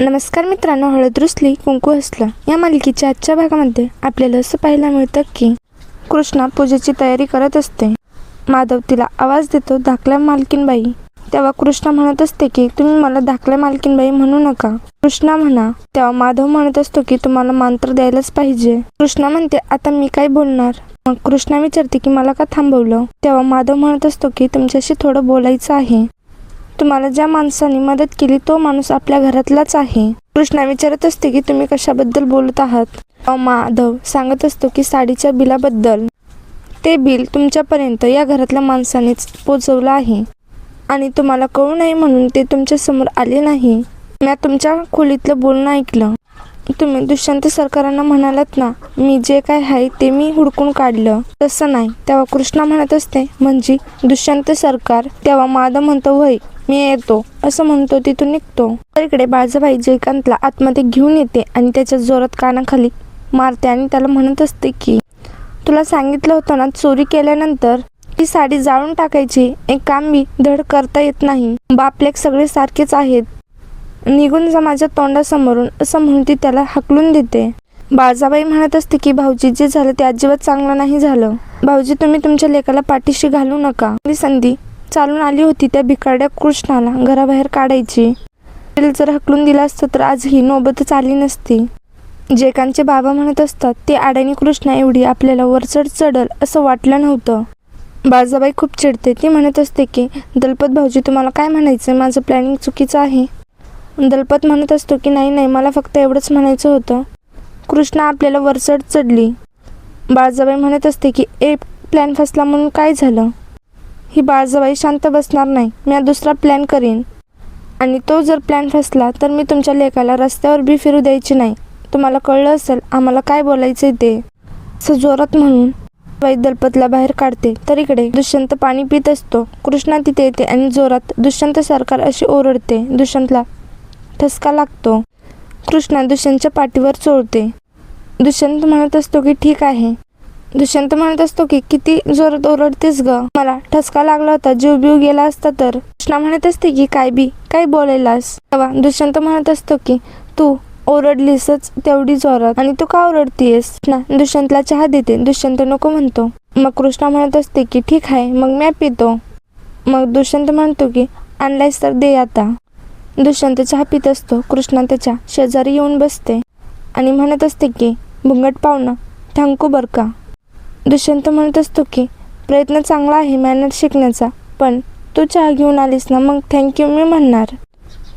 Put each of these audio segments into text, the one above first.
नमस्कार मित्रांनो हळद रुसली कुंकू हसलं या मालिकेच्या आजच्या भागामध्ये आपल्याला असं पाहायला मिळतं की कृष्णा पूजेची तयारी करत असते. माधव तिला आवाज देतो धाकल्या मालकीनबाई. तेव्हा कृष्णा म्हणत असते की तुम्ही मला धाकल्या मालकीनबाई म्हणू नका. कृष्णा म्हणा तेव्हा माधव म्हणत असतो की तुम्हाला मांत्र द्यायलाच पाहिजे. कृष्णा म्हणते आता मी काय बोलणार? मग कृष्णा विचारते की मला का थांबवलं? तेव्हा माधव म्हणत असतो की तुमच्याशी थोडं बोलायचं आहे. तुम्हाला ज्या माणसाने मदत केली तो माणूस आपल्या घरातलाच आहे. कृष्णा विचारत असते की तुम्ही कशाबद्दल बोलत आहात? माधव सांगत असतो की साडीच्या बिलाबद्दल. ते बिल तुमच्यापर्यंत या घरातल्या माणसानेच पोचवलं आहे. आणि तुम्हाला कळू नये म्हणून ते तुमच्यासमोर आले नाही. मी तुमच्या खोलीतलं बोलणं ऐकलं. तुम्ही दुष्यंत सरकारांना म्हणालात ना मी जे काय आहे ते मी हुडकून काढलं. तसं नाही. तेव्हा कृष्णा म्हणत असते म्हणजे दुष्यंत सरकार तेव्हा माधव म्हणतो वय मी येतो. असं म्हणतो तिथून निघतो. तर इकडे बाळजाबाई जयकांतला आतमध्ये घेऊन येते आणि त्याच्या जोरात कानाखाली मारते आणि त्याला म्हणत असते की तुला सांगितलं होतं ना चोरी केल्यानंतर ती साडी जाळून टाकायची. एक काम बी धड करता येत नाही. बापलेक सगळे सारखेच आहेत. निघून जा माझ्या तोंडासमोरून असं म्हणून ती त्याला हकलून देते. बाळजाबाई म्हणत असते की भाऊजी जे झालं ते अजिबात चांगलं नाही झालं. भाऊजी तुम्ही तुमच्या लेकाला पाठीशी घालू नका. ही संधी चालून आली होती त्या भिकारड्या कृष्णाला घराबाहेर काढायची. जर हकलून दिलं असतं तर आज ही नोबतच आली नसती. जेकांचे बाबा म्हणत असतात ती अडाणी कृष्णा एवढी आपल्याला वरचढ चढल असं वाटलं नव्हतं. बाळजाबाई खूप चिडते. ती म्हणत असते की दलपत भाऊजी तुम्हाला काय म्हणायचं माझं प्लॅनिंग चुकीचं आहे. दलपत म्हणत असतो की नाही नाही मला फक्त एवढंच म्हणायचं होतं. कृष्णा आपल्याला वरचढ चढली. बाळजाबाई म्हणत असते की ए प्लॅन फसला म्हणून काय झालं? ही बाळजाबाई शांत बसणार नाही. मी हा दुसरा प्लॅन करीन. आणि तो जर प्लॅन फसला तर मी तुमच्या लेकाला रस्त्यावर बी फिरू द्यायची नाही. तुम्हाला कळलं असेल आम्हाला काय बोलायचं ते. असं जोरात म्हणून बाई दलपतला बाहेर काढते. तर इकडे दुष्यंत पाणी पित असतो. कृष्णा तिथे येते आणि जोरात दुष्यंत सरकार अशी ओरडते. दुष्यंतला ठसका लागतो. कृष्णा दुष्यंतच्या पाठीवर चोळते. दुष्यंत म्हणत असतो की ठीक आहे. दुष्यंत म्हणत असतो की किती जोरात ओरडतेस ग. मला ठसका लागला होता जीव बीव गेला असता तर. कृष्णा म्हणत असते की काय बी काय बोलायलास? तेव्हा दुष्यंत म्हणत असतो की तू ओरडलीसच तेवढी जोरात आणि तू का ओरडतीयस? ना दुष्यंतला चहा देते. दुष्यंत नको म्हणतो. मग कृष्णा म्हणत असते की ठीक आहे मग मी पितो. मग दुष्यंत म्हणतो की आणलायस तर दे आता. दुष्यंत चहा पित असतो. कृष्णा त्याच्या शेजारी येऊन बसते आणि म्हणत असते की भुंगट पाहुणं थँकू बर का? दुष्यंत म्हणत असतो की प्रयत्न चांगला आहे मॅनर शिकण्याचा पण तू चहा घेऊन आलीस ना मग थँक्यू मी म्हणणार.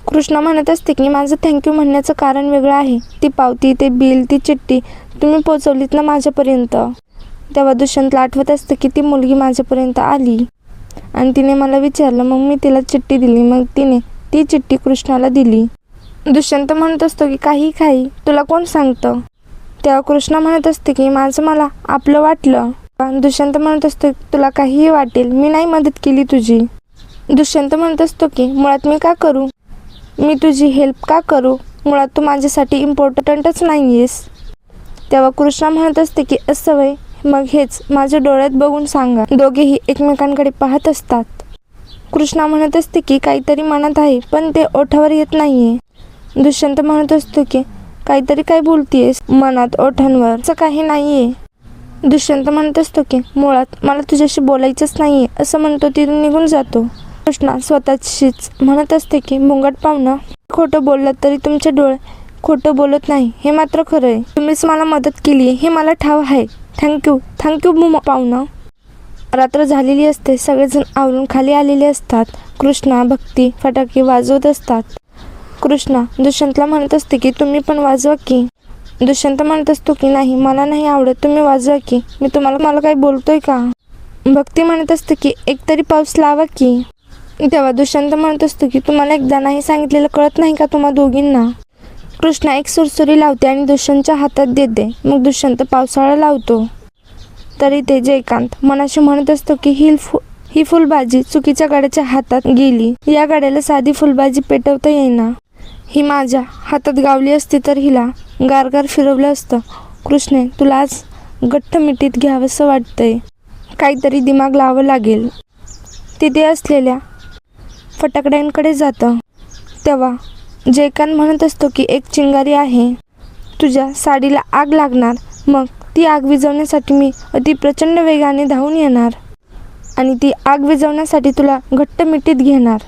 कृष्णा म्हणत असते की माझं थँक्यू म्हणण्याचं कारण वेगळं आहे. ती पावती ते बिल ती चिठ्ठी तुम्ही पोचवलीत ना माझ्यापर्यंत? तेव्हा दुष्यंतला आठवत असतं की ती मुलगी माझ्यापर्यंत आली. आणि तिने मला विचारलं मग मी तिला चिठ्ठी दिली. मग तिने ती चिठ्ठी कृष्णाला दिली. दुष्यंत म्हणत असतो की काही काही तुला कोण सांगतं? तेव्हा कृष्णा म्हणत असते की माझं मला आपलं वाटलं. दुष्यंत म्हणत असतो तुला काहीही वाटेल मी नाही मदत केली तुझी. दुष्यंत म्हणत असतो की मुळात मी का करू? मी तुझी हेल्प का करू? मुळात तू माझ्यासाठी इम्पॉर्टंटच नाही आहेस तेव्हा कृष्णा म्हणत असते की असं वय मग हेच माझ्या डोळ्यात बघून सांगा. दोघेही एकमेकांकडे पाहत असतात. कृष्णा म्हणत असते की काहीतरी मनात आहे पण ते ओठावर येत नाहीये. दुष्यंत म्हणत असतो की काहीतरी काय बोलतीयस मनात ओठांवर असं काही नाहीये. दुष्यंत म्हणत असतो की मुळात मला तुझ्याशी बोलायचंच नाहीये असं म्हणतो तिथून निघून जातो. कृष्णा स्वतःशीच म्हणत असते की मुंगट पाहुणं खोटं बोललं तरी तुमचे डोळे खोटं बोलत नाही हे मात्र खरं आहे तुम्हीच मला मदत केली हे मला ठाव आहे. थँक्यू थँक्यू मुम पाहुणं. रात्र झालेली असते. सगळेजण आवरून खाली आलेले असतात. कृष्णा भक्ती फटाके वाजवत असतात. कृष्णा दुष्यंतला म्हणत असते की तुम्ही पण वाजवा की. दुष्यंत म्हणत असतो की नाही मला नाही आवडत. तुम्ही वाजवा की. मी तुम्हाला मला काही बोलतोय का? भक्ती म्हणत असते की एकतरी पाऊस लावा की. तेव्हा दुष्यंत म्हणत असतो की तुम्हाला एकदा नाही सांगितलेलं कळत नाही का तुम्हा दोघींना? कृष्णा एक सुरसुरी लावते आणि दुष्यंतच्या हातात देते. मग दुष्यंत पावसाळा लावतो. तरी ते जयकांत मनाशी म्हणत असतो की ही फु ही फुलबाजी चुकीच्या गाड्याच्या हातात गेली. या गाड्याला साधी फुलबाजी पेटवता येईना. ही माझ्या हातात गावली असती तर हिला गारगार फिरवलं असतं. कृष्णे तुला आज गठ्ठ मिठीत घ्यावंसं वाटतंय. काहीतरी दिमाग लावावं लागेल. तिथे असलेल्या फटाकड्यांकडे जातं. तेव्हा जयकांत म्हणत असतो की एक चिंगारी आहे. तुझ्या साडीला आग लागणार. मग ती आग विझवण्यासाठी मी अति प्रचंड वेगाने धावून येणार. आणि ती आग विझवण्यासाठी तुला घट्ट मिठीत घेणार.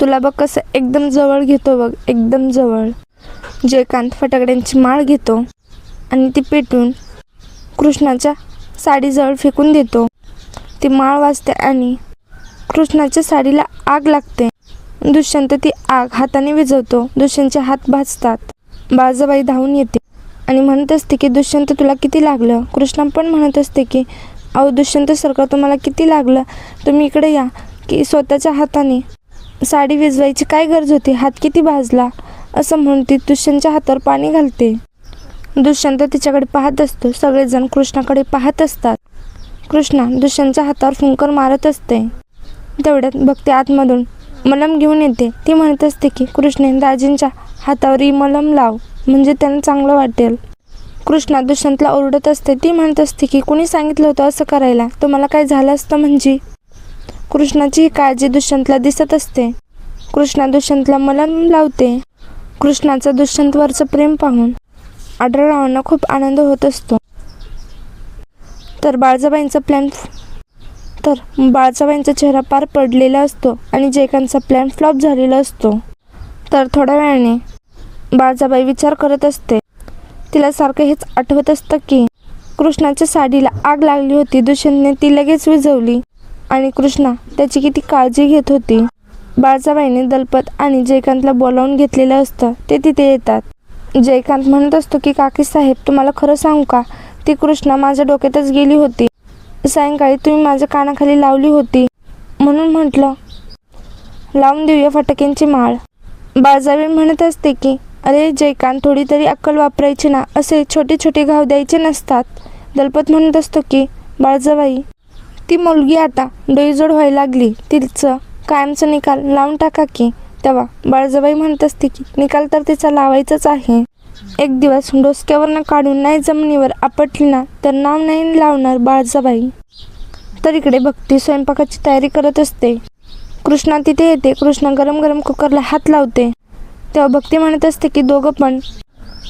तुला बघ कसं एकदम जवळ घेतो बघ एकदम जवळ. जयकांत फटाकड्यांची माळ घेतो आणि ती पेटून कृष्णाच्या साडीजवळ फेकून देतो. ती माळ वाजते आणि कृष्णाच्या साडीला आग लागते. दुष्यंत ती आग हाताने विझवतो. दुष्यंतचे हात भाजतात. बाजाबाई धावून येते. आणि म्हणत असते की दुष्यंत तुला किती लागलं? कृष्णा पण म्हणत असते की अहो दुष्यंत सरकार तुम्हाला किती लागलं? तुम्ही इकडे या की स्वतःच्या हाताने साडी विजवायची काय गरज होती? हात किती भाजला? असं म्हणून ती दुष्यंतच्या हातावर पाणी घालते. दुष्यंत तिच्याकडे पाहत असतो. सगळेजण कृष्णाकडे पाहत असतात. कृष्णा दुष्यंतच्या हातावर फुंकर मारत असते. तेवढ्यात भक्ती आतमधून मलम घेऊन येते. ती म्हणत असते की कृष्णे दाजींच्या हातावरही मलम लाव. म्हणजे त्यांना चांगलं वाटेल. कृष्णा दुष्यंतला ओरडत असते. ती म्हणत असते की कुणी सांगितलं होतं असं करायला? तुम्हाला काय झालं असतं म्हणजे? कृष्णाची ही काळजी दुष्यंतला दिसत असते. कृष्णा दुष्यंतला मलम लावते. कृष्णाचं दुष्यंतवरचं प्रेम पाहून आढळरावांना खूप आनंद होत असतो. तर बाळजाबाईंचा प्लॅन तर बाळजाबाईंचा चेहरा पार पडलेला असतो आणि जयकांतचा प्लॅन फ्लॉप झालेला असतो. तर थोड्या वेळाने बाळजाबाई विचार करत असते. तिला सारखं हेच आठवत असतं की कृष्णाच्या साडीला आग लागली होती. दुष्यंतने ती लगेच विझवली आणि कृष्णा त्याची किती काळजी घेत होती. बाळजाबाईने दलपत आणि जयकांतला बोलावून घेतलेलं असतं. ते तिथे येतात. जयकांत म्हणत असतो की काकी साहेब तुम्हाला खरं सांगू का? ती कृष्णा माझ्या डोक्यातच गेली होती. सायंकाळी तुम्ही माझ्या कानाखाली लावली होती. म्हणून म्हटलं लावून देऊया फटाक्यांची माळ. बाळजाबाई म्हणत असते की अरे जयकांत थोडी तरी अक्कल वापरायची ना असे छोटे छोटे घाव द्यायचे नसतात. दलपत म्हणत असतो की बाळजाबाई ती मुलगी आता डोईजोड व्हायला लागली. तिचं कायमचा निकाल लावून टाका की. तेव्हा बाळजाबाई म्हणत असते की निकाल तर तिचा लावायचाच आहे. एक दिवस डोसक्यावरनं काढून नाही जमिनीवर आपटली ना तर नाव नाही लावणार बाळजाबाई. तर इकडे भक्ती स्वयंपाकाची तयारी करत असते. कृष्णा तिथे येते. कृष्णा गरम गरम कुकरला हात लावते. तेव्हा भक्ती म्हणत असते की दोघं पण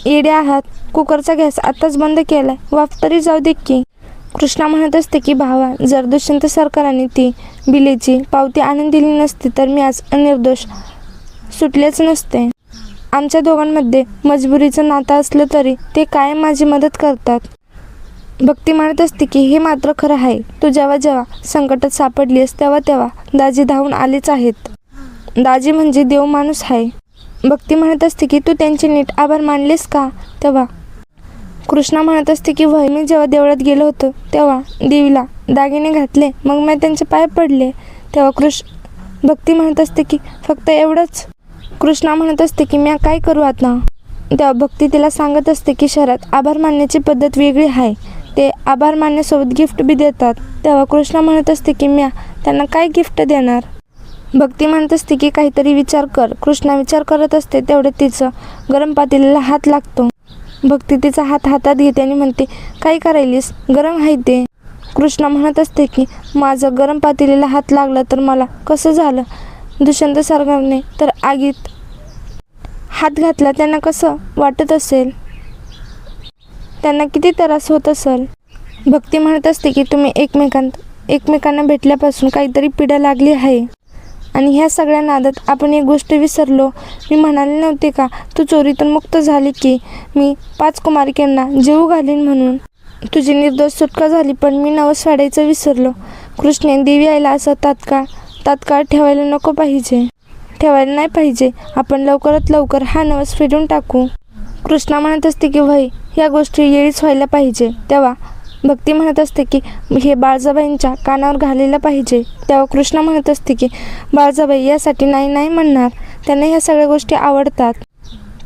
येडे आहात. कुकरचा गॅस आताच बंद केलाय. वाफ तरी जाऊ दे की. कृष्णा म्हणत असते की भावा जर दुष्यंत सरकाराने ती बिलेची पावती आणून दिली नसती तर मी आज अनिर्दोष सुटलेच नसते. आमच्या दोघांमध्ये मजबुरीचं नातं असलं तरी ते कायम माझी मदत करतात. भक्ती म्हणत असते की हे मात्र खरं आहे. तू जेव्हा जेव्हा संकटात सापडलीस तेव्हा तेव्हा दाजी धावून आलेच आहेत. दाजी म्हणजे देव माणूस आहे. भक्ती म्हणत असते की तू त्यांचे नीट आभार मानलेस का? तेव्हा कृष्णा म्हणत असते की वय मी जेव्हा देवळात गेलो होतो तेव्हा देवीला दागिने घातले मग मी त्यांचे पाय पडले. तेव्हा कृष भक्ती म्हणत असते की फक्त एवढंच. कृष्णा म्हणत असते की मी काय करू आता? तेव्हा भक्ती तिला सांगत असते की शहरात आभार मानण्याची पद्धत वेगळी आहे. ते आभार मानण्यासोबत गिफ्ट बी देतात. तेव्हा कृष्णा म्हणत असते की म्या त्यांना काय गिफ्ट देणार? भक्ती म्हणत असते की काहीतरी विचार कर. कृष्णा विचार करत असते तेवढे तिचं गरम पातेलीला हात लागतो. भक्ती तिचा हात हातात घेते आणि म्हणते काय करायलीस? गरम आहे ते. कृष्णा म्हणत असते की माझं गरम पातेलीला हात लागला तर मला कसं झालं? दुष्यंत सरकारने तर आगीत हात घातला त्यांना कसं वाटत असेल? त्यांना किती त्रास होत असेल? भक्ती म्हणत असते की तुम्ही एकमेकांत एकमेकांना भेटल्यापासून काहीतरी पिढा लागली आहे. आणि ह्या सगळ्या नादात आपण एक गोष्ट विसरलो. मी म्हणाले नव्हते का तू चोरीतून मुक्त झाली की? मी पाच कुमारिकांना जीव घालीन म्हणून. तुझी निर्दोष सुटका झाली पण मी नवस वाढायचं विसरलो. कृष्णे देवी आईला असं तात्काळ तात्काळ ठेवायला नको पाहिजे. ठेवायला नाही पाहिजे. आपण लवकरात लवकर हा नवस फेडून टाकू. कृष्णा म्हणत असते की भाई ह्या गोष्टी येळीच व्हायला पाहिजे. तेव्हा भक्ती म्हणत असते की हे बाळजाबाईंच्या कानावर घालेलं पाहिजे. तेव्हा कृष्ण म्हणत असते की बाळजाबाई यासाठी नाही नाही म्हणणार. त्यांना ह्या सगळ्या गोष्टी आवडतात.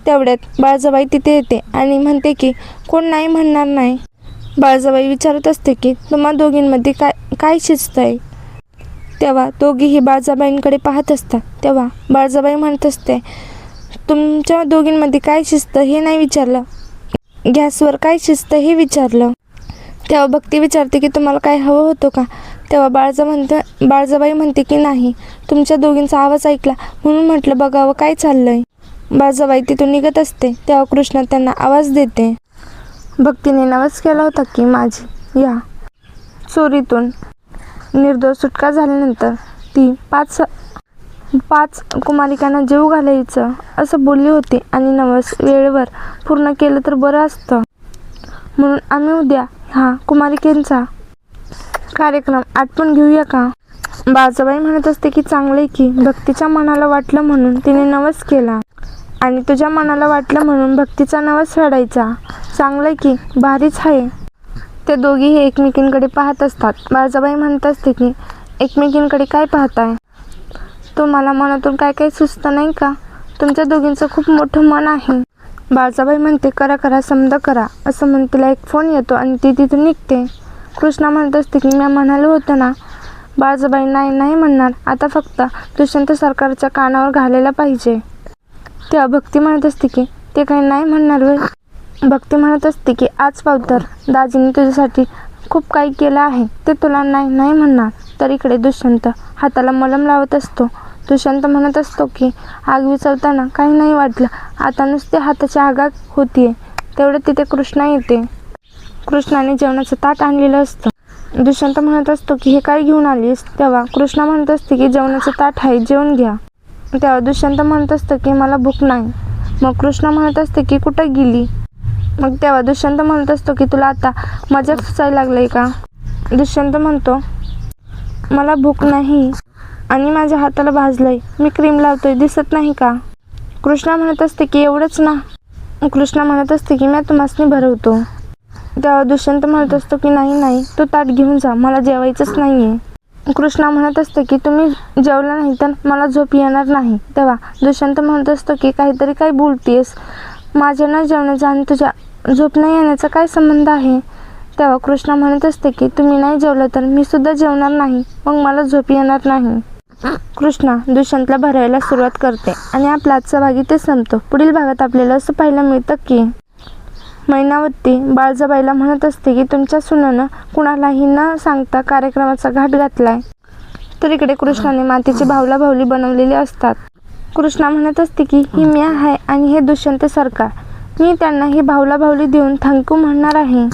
तेवढ्यात बाळजाबाई तिथे येते आणि म्हणते की कोण नाही म्हणणार नाही. बाळजाबाई विचारत असते की तुम्हा दोघींमध्ये काय काय शिस्त आहे तेव्हा दोघीही बाळजाबाईंकडे पाहत असतात. तेव्हा बाळजाबाई म्हणत असते तुमच्या दोघींमध्ये काय शिजतं हे नाही विचारलं. गॅसवर काय शिजतं हे विचारलं. तेव्हा भक्ती विचारते की तुम्हाला काय हवं होतं का? तेव्हा बाळजा म्हणते बाळजाबाई म्हणते की नाही तुमच्या दोघींचा आवाज ऐकला. म्हणून म्हटलं बघावं काय चाललंय. बाळजाबाई तिथून निघत असते. तेव्हा कृष्ण त्यांना आवाज देते. भक्तीने नवस केला होता की माझी या. चोरीतून निर्दोष सुटका झाल्यानंतर ती पाच पाच कुमारिकांना जीव घालायचं असं बोलली होती आणि नवस वेळेवर पूर्ण केलं तर बरं असतं. म्हणून आम्ही उद्या हा कुमारिकेंचा कार्यक्रम आटपून घेऊया का? बाजाबाई म्हणत असते की चांगले की भक्तीच्या मनाला वाटलं म्हणून तिने नवस केला. आणि तुझ्या मनाला वाटलं म्हणून भक्तीचा नवस फेडायचा. चांगलं की भारीच आहे. ते दोघीही एकमेकींकडे पाहत असतात. बाळजाबाई म्हणत असते की एकमेकींकडे काय पाहताय? तुम्हाला मनातून काय काय सुचतं नाही का? तुमच्या दोघींचं खूप मोठं मन आहे. बाळजाबाई म्हणते करा करा समद करा. असं म्हणून तिला एक फोन येतो आणि ती तिथून निघते. कृष्णा म्हणत असते की मी म्हणालो होतं ना बाळजाबाई नाही नाही म्हणणार. आता फक्त दुष्यंत सरकारच्या कानावर घालायला पाहिजे. तेव्हा भक्ती म्हणत असते की ते काही नाही म्हणणार होय. भक्ती म्हणत असते की आज पावतर दाजीने तुझ्यासाठी खूप काही केलं आहे. ते तुला नाही नाही म्हणणार. तर इकडे दुष्यंत हाताला मलम लावत असतो. दुष्यंत म्हणत असतो की आग विचवताना काही नाही वाटलं. आता नुसते हाताची आगाग होतीये. तेवढं तिथे कृष्णा येते. कृष्णाने जेवणाचं ताट आणलेलं असतं. दुष्यंत म्हणत असतो की हे काय घेऊन आलीस? तेव्हा कृष्णा म्हणत असते की जेवणाचं ताट आहे जेवण घ्या. तेव्हा दुष्यंत म्हणत असतं की मला भूक नाही. मग कृष्णा म्हणत असते की कुठं गेली? मग तेव्हा दुष्यंत म्हणत असतो की तुला आता मजा फसायला लागलंय का? दुष्यंत म्हणतो मला भूक नाही. आणि माझ्या हाताला भाजलंय. मी क्रीम लावतोय. दिसत नाही का? कृष्णा म्हणत असते की एवढंच ना. कृष्णा म्हणत असते की मी तुम्हासनी भरवतो. तेव्हा दुष्यंत म्हणत असतो की नाही नाही. तू ताट घेऊन जा. मला जेवायचंच नाही आहे कृष्णा म्हणत असते की तुम्ही जेवला नाही तर मला झोप येणार नाही. तेव्हा दुष्यंत म्हणत असतो की काहीतरी काय बोलतेस माझ्या न जेवण्याचा आणि तुझ्या झोप नाही येण्याचा काय संबंध आहे? तेव्हा कृष्णा म्हणत असते की तुम्ही नाही जेवलं तर मी सुद्धा जेवणार नाही. मग मला झोप येणार नाही. कृष्णा दुष्यंतला भरायला सुरुवात करते आणि आपला आजचा भाग इथे संपतो. पुढील भागात आपल्याला असं पाहायला मिळतं की मैनावती बाळजाबाईला म्हणत असते की तुमच्या सुनानं कुणालाही न सांगता कार्यक्रमाचा घाट घातलाय. तर इकडे कृष्णाने मातीची भावला भावली बनवलेली असतात. कृष्णा म्हणत असते की ही मी आहे आणि हे दुष्यंत सरकार. मी त्यांना ही भावला भावली देऊन थँक्यू म्हणणार आहे.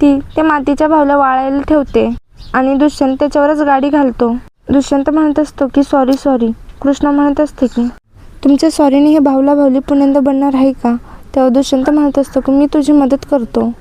ती ते मातीच्या भावला वाळायला ठेवते आणि दुष्यंत त्याच्यावरच गाडी घालतो. दुष्यंत म्हणत असतो की सॉरी सॉरी कृष्णा म्हणत असते की तुमच्या सॉरीने हे भावला भावली पुण्यांदा बनणार आहे का? तेव्हा दुष्यंत म्हणत असतो की मी तुझी मदत करतो.